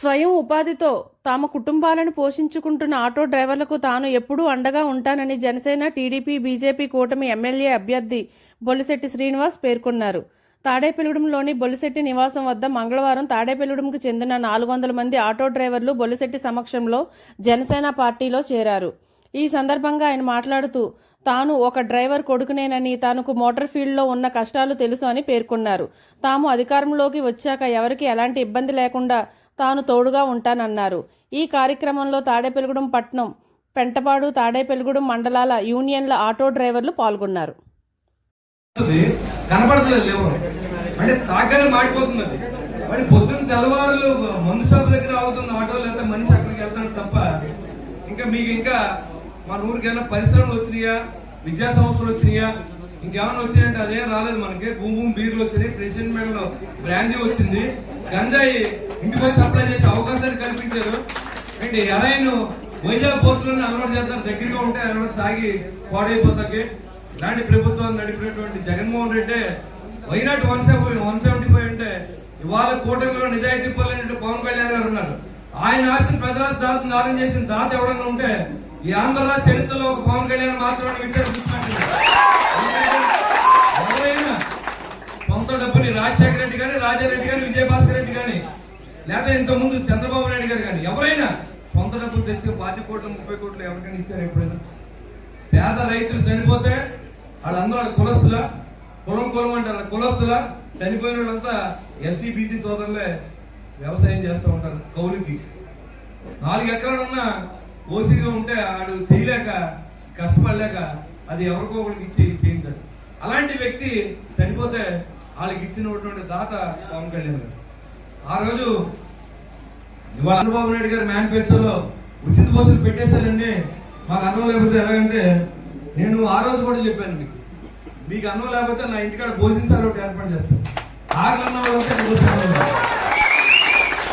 స్వయం ఉపాధితో తాము కుటుంబాలను పోషించుకుంటున్న ఆటో డ్రైవర్లకు తాను ఎప్పుడూ అండగా ఉంటానని జనసేన టీడీపీ బీజేపీ కూటమి ఎమ్మెల్యే అభ్యర్థి బొలిశెట్టి శ్రీనివాస్ పేర్కొన్నారు. తాడేపెలుగుడంలోని బొలిశెట్టి నివాసం వద్ద మంగళవారం తాడేపెలుగుడంకు చెందిన నాలుగు వందల మంది ఆటో డ్రైవర్లు బొలిశెట్టి సమక్షంలో జనసేన పార్టీలో చేరారు. ఈ సందర్భంగా ఆయన మాట్లాడుతూ తాను ఒక డ్రైవర్ కొడుకునేనని తనకు మోటార్ ఫీల్డ్లో ఉన్న కష్టాలు తెలుసు అని పేర్కొన్నారు. తాము అధికారంలోకి వచ్చాక ఎవరికి ఎలాంటి ఇబ్బంది లేకుండా తాను తోడుగా ఉంటానన్నారు. ఈ కార్యక్రమంలో తాడేపల్లిగూడెం పట్నం పెంటపాడు తాడేపెలుగుడు మండలాల యూనియన్ల ఆటో డ్రైవర్లు పాల్గొన్నారు. అంటే తాగాలి మాడిపోతుంది మరి పొద్దున్న తెల్లవారులు మందు షాప్ దగ్గర ఆగుతున్న ఆటో లేదా మనిషి అక్కడికి వెళ్తాడు తప్ప ఇంకా మీకు ఇంకా మన ఊరికి ఏమైనా పరిశ్రమలు వచ్చినాయా? విద్యా సంస్థలు వచ్చినాయా? ఇంకేమైనా వచ్చినాయంటే అదేం రాలేదు మనకి. భూమి భూమి బీర్లు వచ్చినాయి. ప్రెసిడెంట్ మేడలో బ్రాందీ వచ్చింది. గంజాయి ఇంటికి వచ్చి సప్లై చేసే అవకాశాలు కల్పించారు. అండ్ ఎరైన్ వైజాగ్ పోర్టులోనే అలవాటు చేస్తారు దగ్గరగా ఉంటే అలవాటు తాగి పాడైపోతాకి. ఇలాంటి ప్రభుత్వం నడిపినటువంటి Jaganmohan Reddy why not one seven one seventy five అంటే ఇవాళ కూటమిలో నిజాయితీ పోలేనట్టు పవన్ కళ్యాణ్ గారు ఉన్నారు. ఆయన ఆస్తి ప్రజల దాత దానం చేసిన దాత ఎవరన్నా ఉంటే ఈ ఆంధ్ర చరిత్రలో ఒక పవన్ కళ్యాణ్ మాత్రమే విషయం గుర్తుపెట్టుకోండి. ఎవరైనా సొంత డబ్బుని రాజశేఖర రెడ్డి కానీ రాజారెడ్డి గారి విజయభాస్కర్ రెడ్డి కానీ లేదా ఇంత ముందు చంద్రబాబు నాయుడు గారు కానీ ఎవరైనా సొంత డబ్బులు తెచ్చి పాతి కోట్లు ముప్పై కోట్లు ఎవరికైనా ఇచ్చారు ఎప్పుడైనా? పేద రైతులు చనిపోతే వాళ్ళందరూ వాళ్ళ కులస్తుల? కులం కులం అంటే వాళ్ళ కులస్తుల? చనిపోయిన వాళ్ళంతా ఎస్సీ బీసీ సోదరులే వ్యవసాయం చేస్తూ ఉంటారు కౌలికి. నాలుగు ఎకరాలు ఉన్న ఓసీగా ఉంటే ఆడు చేయలేక కష్టపడలేక అది ఎవరికో ఒకరికి ఇచ్చి చేయించాడు అలాంటి వ్యక్తి చనిపోతే వాళ్ళకి ఇచ్చినటువంటి దాత పవన్ కళ్యాణ్ గారు. ఆ రోజు ఇవాళ చంద్రబాబు నాయుడు గారి మేనిఫెస్టోలో ఉచిత బస్సులు పెట్టేశారండి. మాకు అన్నం లేకపోతే ఎలాగంటే నేను ఆ రోజు కూడా చెప్పాను మీకు. మీకు అన్నం లేకపోతే నా ఇంటికాడ భోజనశాల ఒకటి ఏర్పాటు చేస్తాను ఆకలి అన్న భోజనం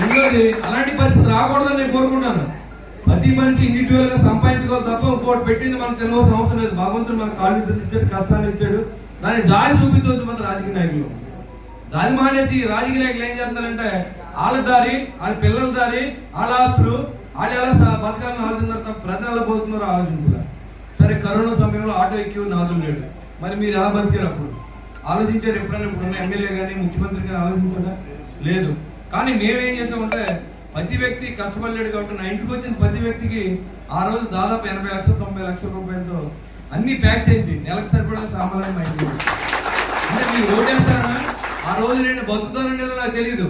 రెండోది అలాంటి పరిస్థితి రాకూడదని నేను కోరుకుంటాను. ప్రతి మనిషి ఇండివిజువల్గా సంపాదించుకోవాలి తప్ప ఇంకోటి పెట్టింది మనం తినవలసిన అవసరం లేదు. భగవంతుడు మనకు కాళ్ళు ఇచ్చాడు కష్టాన్ని ఇచ్చాడు. దాన్ని దారి చూపించవచ్చు మన రాజకీయ నాయకులు. దాని మానేసి రాజకీయ నాయకులు ఏం చేస్తారంటే వాళ్ళ దారి వాళ్ళ పిల్లల దారి వాళ్ళ ఆస్తులు వాళ్ళు ఎలా స- బతకాలని తప్ప ప్రజలు ఎలా పోతున్నారో ఆలోచించారు సరే కరోనా సమయంలో ఆటో ఎక్కి నాదులు లేడు. మరి మీరు ఎలా బతికారు అప్పుడు? ఆలోచించారు ఎప్పుడైనా ఇప్పుడు ఎమ్మెల్యే కానీ ముఖ్యమంత్రి కానీ ఆలోచించారా? లేదు. కానీ మేమేం చేసామంటే ప్రతి వ్యక్తి కష్టపడలేడు కాబట్టి నా ఇంటికి వచ్చిన ప్రతి వ్యక్తికి ఆ రోజు దాదాపు ఎనభై లక్షల తొంభై లక్షల రూపాయలతో అన్ని ప్యాక్ చేసి నెలకు సరిపడే సామాన్లు మా ఇంటికి. అంటే మీరు ఓటేస్తారా? ఆ రోజు నేను బతుకుతానని నాకు తెలియదు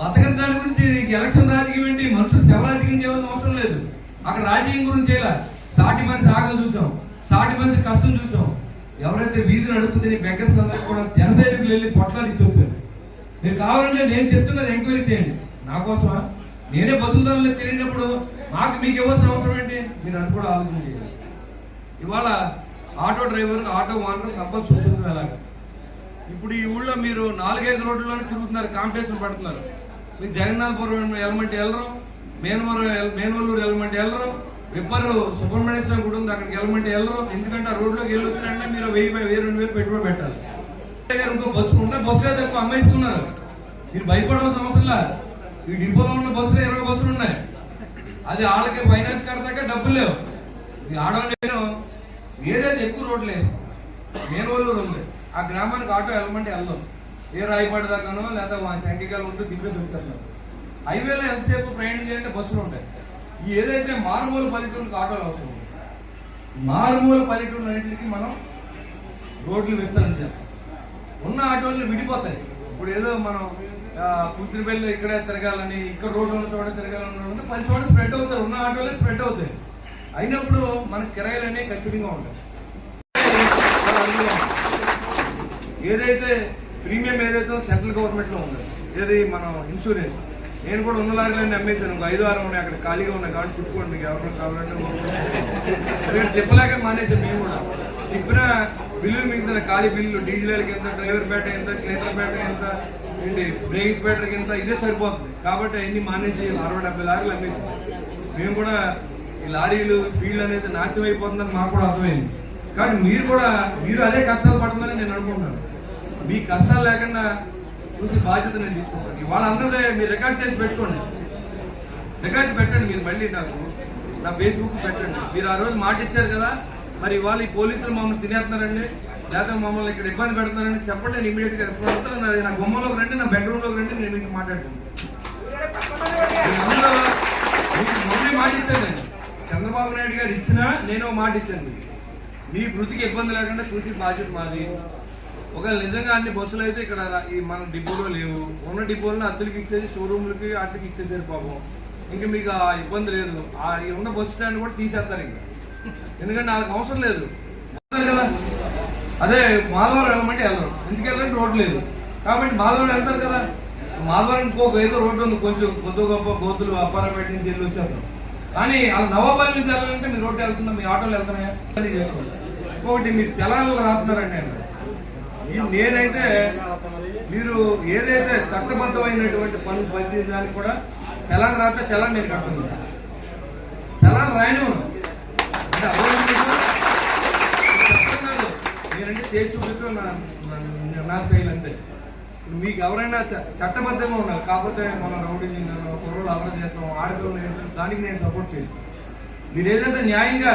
బతకని దాని గురించి నీకు ఎలక్షన్ రాజకీయం ఏంటి? మనుషులు శవ రాజకీయం చేయాలని అవసరం లేదు. అక్కడ రాజకీయం గురించి చేయాల. సాటి మనిషి ఆగం చూసాం. సాటి మనిషి కష్టం చూసాం. ఎవరైతే వీధిని నడుపుతుంది బెగ్గర్స్ అందరికి కూడా జనసైనికులు వెళ్ళి పొట్లాలు ఇచ్చి వచ్చారు. మీరు కావాలంటే నేను చెప్తున్నది ఎంక్వైరీ చేయండి. నా కోసమా? నేనే బతుకుతానని తెలియనప్పుడు మాకు మీకు ఇవ్వాల్సిన అవసరం ఏంటి? మీరు అది కూడా ఆలోచన చేయాలి. ఇవాళ ఆటో డ్రైవర్ ఆటో ఓనర్ సంపద చూస్తుంది అలాగా. ఇప్పుడు ఈ ఊళ్ళో మీరు నాలుగైదు రోడ్లలోనే తిరుగుతున్నారు కాంపిటీషన్ పడుతున్నారు. మీరు జగన్నాథపురం ఎలమంటి వెళ్ళరు మేనవరం మేనవల్లూరు ఎలమంటి వెళ్ళరు విప్పరు సుబ్రహ్మణ్యేశ్వరం గుడి ఉంది అక్కడికి ఎలమంటి వెళ్ళరు ఎందుకంటే ఆ రోడ్లోకి వెళ్ళి వచ్చినట్టే మీరు వెయ్యి వెయ్యి రెండు వేలు పెట్టుబడి పెట్టాలి. ఇంకో బస్సు ఉంటే బస్సులో తక్కువ అమ్మేస్తున్నారు మీరు భయపడవలసిన అవసరం లేదు ఈ డిపోలో ఉన్న బస్సులు ఇరవై బస్సులు ఉన్నాయి. అది వాళ్ళకి ఫైనాన్స్ కడతాక డబ్బులు లేవు. ఈ ఆడవాళ్ళు ఏదైతే ఎక్కువ రోడ్లు లేదు మేనవల్లూరు ఉంది. ఆ గ్రామానికి ఆటో వెళ్ళమంటే వెళ్దాం ఏ రాయపాటి దాకానో లేదా మా శంకికాలు ఉంటూ దిప్పేసి వచ్చారు హైవేలో ఎంతసేపు ప్రయాణం చేయాలంటే బస్సులు ఉంటాయి. ఈ ఏదైతే మారుమూల పల్లెటూరుకి ఆటోలు అవసరం మారుమూల పల్లెటూరు అన్నింటికి మనం రోడ్లు విస్తరించాం ఉన్న ఆటోలు విడిపోతాయి. ఇప్పుడు ఏదో మనం పుత్రిపల్లి ఇక్కడే తిరగాలని ఇక్కడ రోడ్లు ఉన్న చోట తిరగాలని ఉంటే పది చోట స్ప్రెడ్ అవుతాయి. ఉన్న ఆటోలే స్ప్రెడ్ అవుతాయి. అయినప్పుడు మనకి కిరాయిలు అనేవి ఖచ్చితంగా ఉంటాయి. ఏదైతే ప్రీమియం ఏదైతే సెంట్రల్ గవర్నమెంట్లో ఉంది ఏది మనం ఇన్సూరెన్స్ నేను కూడా ఉన్న లాగానే అమ్మేశాను. ఒక ఐదు ఆరు ఉన్నాయి అక్కడ ఖాళీగా ఉన్నాయి కాబట్టి చుట్టుకోండి మీకు ఎవరు కావాలంటే అక్కడ తిప్పలేక మానేసాం మేము కూడా. తిప్పిన బిల్లులు మిగిలిన ఖాళీ బిల్లు డీజిల్ ఎంత డ్రైవర్ బ్యాట ఎంత క్లీనర్ బ్యాట ఎంత ఏంటి బ్రేక్స్ పేటకి ఎంత ఇదే సరిపోతుంది. కాబట్టి అన్ని మానేసి అరవై డెబ్బై లారీలు అమ్మేసాం మేము కూడా ఈ లారీలు ఫీల్డ్ అనేది నాశనం అయిపోతుందని మాకు కూడా అర్థమైంది. కానీ మీరు కూడా మీరు అదే కష్టాలు పడుతుందని నేను అనుకుంటున్నాను. మీ కష్టాలు లేకుండా చూసి బాధ్యత నేను తీసుకుంటాను. ఇవాళ అందరూ మీరు రికార్డ్ చేసి పెట్టుకోండి. రికార్డ్ పెట్టండి మీరు మళ్ళీ నాకు. నా ఫేస్బుక్ పెట్టండి. మీరు ఆ రోజు మాట ఇచ్చారు కదా మరి ఇవాళ ఈ పోలీసులు మమ్మల్ని తినేస్తున్నారండి లేదా మమ్మల్ని ఇక్కడ ఇబ్బంది పెడుతున్నారని చెప్పండి నేను ఇమీడియట్గా రెస్పాన్స్ అవుతాను నా- నా గుమ్మంలోకి రండి నా బెడ్రూమ్లోకి రండి నేను మీకు మాట్లాడుతాను. అందులో మాట ఇచ్చాను నేను. చంద్రబాబు నాయుడు గారు ఇచ్చినా నేను మాట ఇచ్చాను. మీకు. మీ వృత్తికి ఇబ్బంది లేకుండా చూసి బాధ్యత మాది. ఒకవేళ నిజంగా అన్ని బస్సులు అయితే ఇక్కడ ఈ మన డిపోలో లేవు. ఉన్న డిపోలను అద్దెలకి ఇచ్చేసి షోరూమ్లకి వాటికి ఇచ్చేసారు పాపం. ఇంకా మీకు ఆ ఇబ్బంది లేదు. ఆ ఈ ఉన్న బస్సు స్టాండ్ కూడా తీసేస్తారు ఇంకా. ఎందుకంటే వాళ్ళకి అవసరం లేదు. కదా. అదే మాధవరం వెళ్ళమంటే వెళ్ళరు. ఎందుకు వెళ్ళాలంటే రోడ్డు లేదు. కాబట్టి మాధవరం వెళ్తారు కదా. మాధవరం ఇంకొక ఏదో రోడ్డు ఉంది. కొంచెం కొద్ది గొప్ప గోతులు అప్పారపేట నుంచి వెళ్ళి వచ్చారు. కానీ అలా నవాబాద్ నుంచి వెళ్ళాలంటే మీ రోడ్డు వెళ్తున్నా మీ ఆటోలు వెళ్తున్నాయా? చేసుకోండి ఇంకొకటి మీరు చలాలు రాస్తున్నారండి నేను నేనైతే మీరు ఏదైతే చట్టబద్ధమైనటువంటి పనులు పనిచేయడానికి కూడా చలాన్ రాస్తే చలాన్ నేను కట్టున్నాను చలాన్ రాయను. అంటే నేనంటే చేసి చూపించడం నా నా- నా స్టైల్ అంతే. మీకు ఎవరైనా చ- చట్టబద్ధంగా ఉన్నారు కాకపోతే మనం రౌడీ కుర్రలు అలవాటు చేస్తాం ఆడపిల్లలు ఏంటంటే దానికి నేను సపోర్ట్ చేయను. మీరు ఏదైతే న్యాయంగా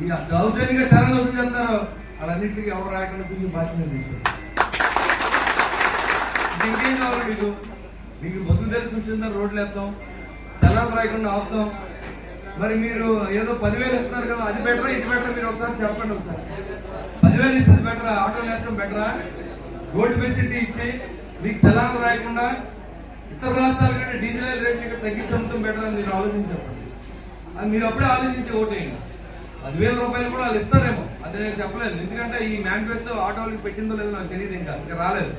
ఇక దౌర్జన్యంగా శరణ్ వసూలు వాళ్ళన్నింటికి ఎవరు రాయకుండా తిరిగి బాధ్యత తీసుకోండి ఇంకేం కావాలి మీకు? మీకు బతులు తెలిసి రోడ్లు వేస్తాం చలాలు రాయకుండా ఆపుతాం మరి మీరు ఏదో పదివేలు ఇస్తున్నారు కదా అది బెటరా ఇది బెటరా మీరు ఒకసారి చెప్పండి ఒకసారి. పదివేలు ఇచ్చేది బెటరా ఆటోలు వేస్తాం బెటరా? రోడ్డు ఫెసిలిటీ ఇచ్చి మీకు చలాలు రాయకుండా ఇతర రాష్ట్రాల కంటే డీజిల్ రేట్ ఇక్కడ తగ్గించడం బెటర్ అని మీరు ఆలోచించండి అది మీరు అప్పుడే ఆలోచించి ఓటేయండి పదివేల రూపాయలు కూడా వాళ్ళు ఇస్తారేమో. అది నేను చెప్పలేదు. ఎందుకంటే ఈ మేనిఫెస్టో ఆటోలకు పెట్టిందో లేదో నాకు తెలియదు ఇంకా. ఇంకా రాలేదు.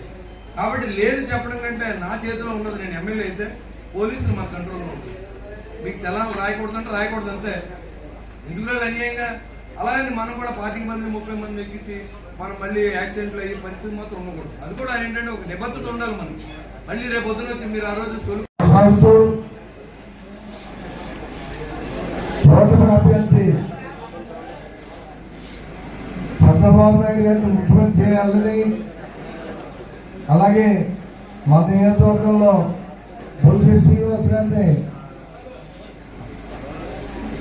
కాబట్టి లేదు చెప్పడం కంటే నా చేతిలో ఉండదు నేను ఎమ్మెల్యే అయితే పోలీసులు మా కంట్రోల్లో ఉంటుంది మీకు చలాన్ రాయకూడదు అంటే రాయకూడదు అంతే. ఇందులో అన్యాయంగా? అలాగే మనం కూడా పాతిక మంది ముప్పై మంది ఎక్కించి మనం మళ్ళీ యాక్సిడెంట్లు అయ్యే పరిస్థితి మాత్రం ఉండకూడదు. అది కూడా ఏంటంటే ఒక నిబద్ధత ఉండాలి మనం మళ్ళీ రేపు పొద్దున వచ్చి మీరు ఆ రోజు తొలి అభ్యర్థి చంద్రబాబు నాయుడు గారిని ముఖ్యమంత్రి చేయాలని అలాగే మా నియోజకవర్గంలో బొల్సి శ్రీనివాస్ గారిని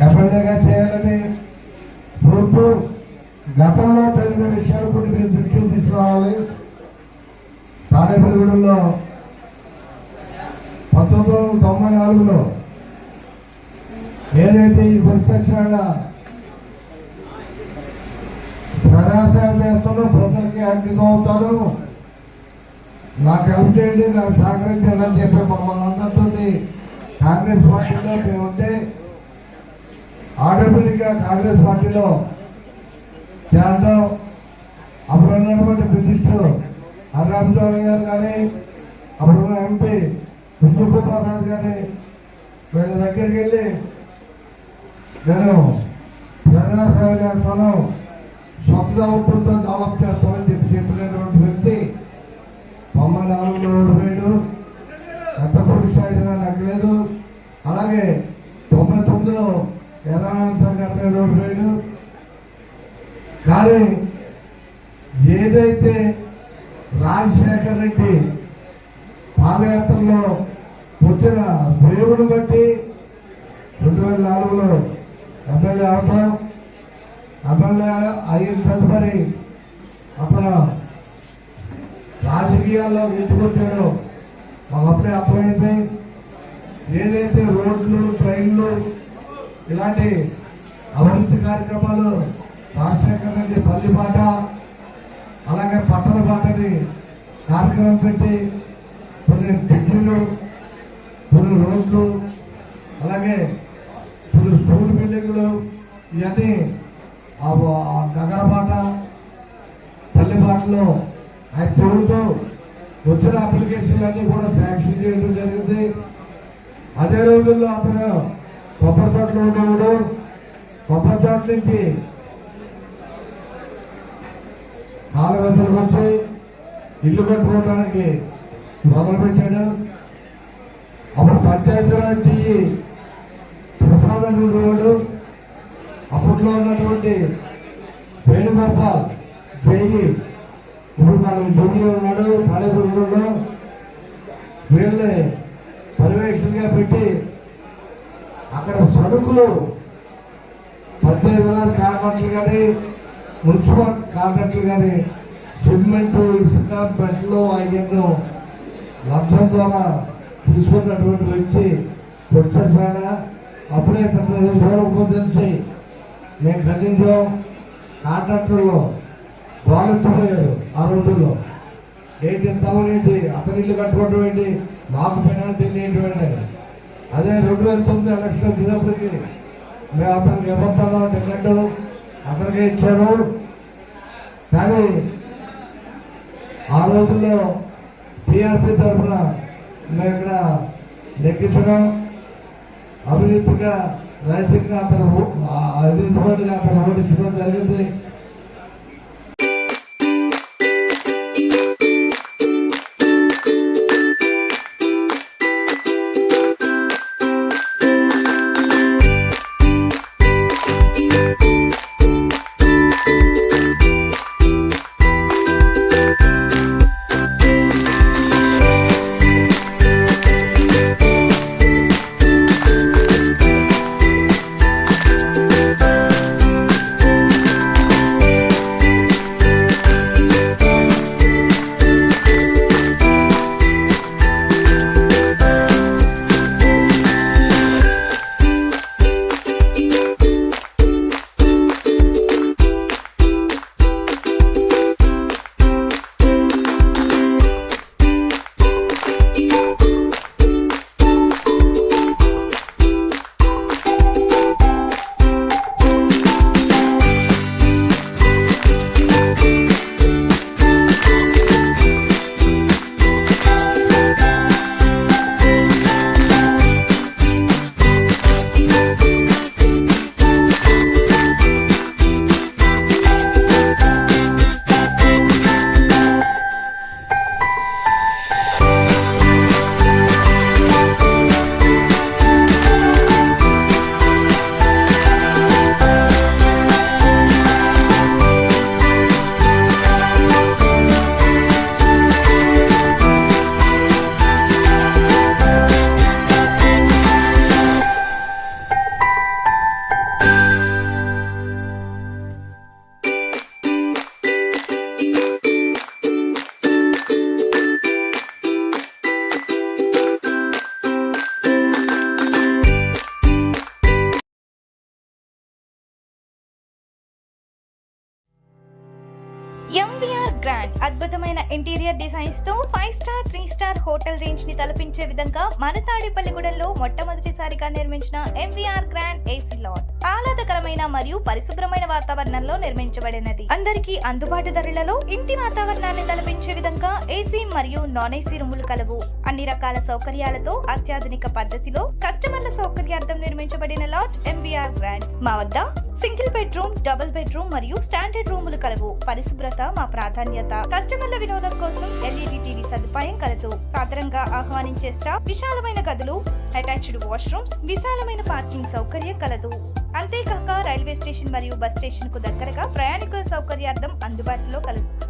ఎమ్మెల్యేగా చేయాలని ఇప్పుడు గతంలో పెరిగిన విషయాలు కొన్ని మీరు దృష్టికి తీసుకురావాలి. తాడేపల్లిగూడెంలో పంతొమ్మిది వందల తొంభై నాలుగులో ఏదైతే ఈ ప్రత్యక్షంగా ప్రజాసేవ చేస్తారో ప్రజలకి అంకితం అవుతారు. నాకు హెల్ప్ చేయండి నాకు సహకరించండి అని చెప్పి మమ్మల్ని అందరితో కాంగ్రెస్ పార్టీలో మేము ఉంటే ఆటోమేటిక్గా కాంగ్రెస్ పార్టీలో చేరడం అప్పుడు ఉన్నటువంటి మినిస్టర్ హర్రామరావు గారు కానీ అప్పుడున్న ఎంపీ విష్ణు కుమార్ రాజు గారి వీళ్ళ దగ్గరికి వెళ్ళి నేను ప్రజా సేవ చేస్తాను సొంత దౌత్యంతో డెవలప్ చేస్తానని చెప్పి చెప్పినటువంటి వ్యక్తి తొంభై నాలుగులో ఓడిపోయాడు ఎంత కృషి నగ్గలేదు అలాగే తొంభై తొమ్మిదిలో ఎర్రానంద సంఘాల మీద ఓడిపోయాడు కానీ ఏదైతే రాజశేఖర్ రెడ్డి పాదయాత్రలో వచ్చిన దేవుని బట్టి రెండు వేల నాలుగులో ఎమ్మెల్యే అవటం ఎమ్మెల్యే అయిన తదుపరి అతను రాజకీయాల్లో ఎత్తుకొచ్చాడు ఒకప్పుడే అర్థమైంది. ఏదైతే రోడ్లు ట్రైన్లు ఇలాంటి అభివృద్ధి కార్యక్రమాలు రాజశేఖర్ రెడ్డి పల్లిపాట అలాగే పట్టణ పాటని కార్యక్రమం పెట్టి కొన్ని బ్రిడ్జిలు కొన్ని రోడ్లు అలాగే కొన్ని స్కూల్ బిల్డింగ్లు ఇవన్నీ ఆ ఆ నగరపాట పల్లెపాటలో ఆయన చెబుతూ వచ్చిన అప్లికేషన్లన్నీ కూడా శాంక్షన్ చేయడం జరిగింది. అదే రోజుల్లో అతను కొబ్బరి తోటలో ఉండేవాడు కొబ్బరి తోట నుంచి కాలువతలకు వచ్చి ఇల్లు కట్టుకోవడానికి మొదలుపెట్టాడు అప్పుడు పంచాయతీరాజ్ డిఈ ప్రసాద్ అని ఉండేవాడు. అప్పట్లో ఉన్నటువంటి వేణుగోపాల్ జేఈ ఇప్పుడు నాలుగు డిగ్రీ ఉన్నాడు తాడేపల్లిలో వీళ్ళని పర్యవేక్షణగా పెట్టి అక్కడ సరుకులు పద్దెనిమిది వందల కాంట్రాక్టులు కానీ మున్సిపల్ కాంట్రాక్టులు కానీ సిమెంట్ ఇసుక బట్టలు అవన్నీ లంచం ద్వారా తీసుకున్నటువంటి వ్యక్తి పొడిచేసాడ అప్పుడే తొమ్మిది రోజులు తెలిసి మేము ఖండించాం. కాంట్రాక్టర్లో బాగుపోయారు ఆ రోజుల్లో. ఏంటి ఎంతమంది అతని ఇల్లు కట్టుకోవడం ఏంటి? మాకు పెనాల్టీ లేటువంటి అదే రెండు వేల తొమ్మిది ఎలక్షన్ వచ్చినప్పటికి మేము అతనికి ఇవ్వతాలో టికెట్ అతనికే ఇచ్చారు. కానీ ఆ రోజుల్లో టీఆర్పీ తరఫున మేము ఇక్కడ లెక్కించడం అవినీతిగా రైతుగా అతను ఓ- అవినీతిగా అతను ఓడించడం జరిగింది. బ్రాండ్ అద్భుతమైన interior డిజైన్స్తో five star three star hotel రేంజ్ని తలపించే విధంగా మన తాడేపల్లిగూడెంలో మొట్టమొదటిసారిగా నిర్మించిన ఎంవిఆర్ గ్రాండ్ ఏసీ లాట్ ఆహ్లాదకరమైన మరియు పరిశుభ్రమైన వాతావరణంలో నిర్మించబడినది. అందరికీ అందుబాటు ధరలలో ఇంటి వాతావరణాన్ని తలపించే విధంగా ఏసీ మరియు నాన్ ఏసీ రూములు కలవు. అన్ని రకాల సౌకర్యాలతో అత్యాధునిక పద్ధతిలో కస్టమర్ల సౌకర్యార్థం నిర్మించబడిన లాడ్జ్ ఎంవిఆర్ గ్రాండ్ మా వద్ద సింగిల్ బెడ్రూమ్ డబుల్ బెడ్రూమ్ మరియు స్టాండర్డ్ రూములు కలవు. పరిశుభ్రత మా ప్రాధాన్యత. కస్టమర్ల వినోదం కోసం ఎల్ఈడి టీవీ సదుపాయం కలదు. సాధారణంగా ఆహ్వానించే స్టాఫ్ విశాలమైన గదులు అటాచ్డ్ వాష్రూమ్స్ విశాలమైన పార్కింగ్ సౌకర్యం కలదు. అంతేకాక రైల్వే స్టేషన్ మరియు బస్ స్టేషన్కు దగ్గరగా ప్రయాణికుల సౌకర్యార్థం అందుబాటులో కలదు.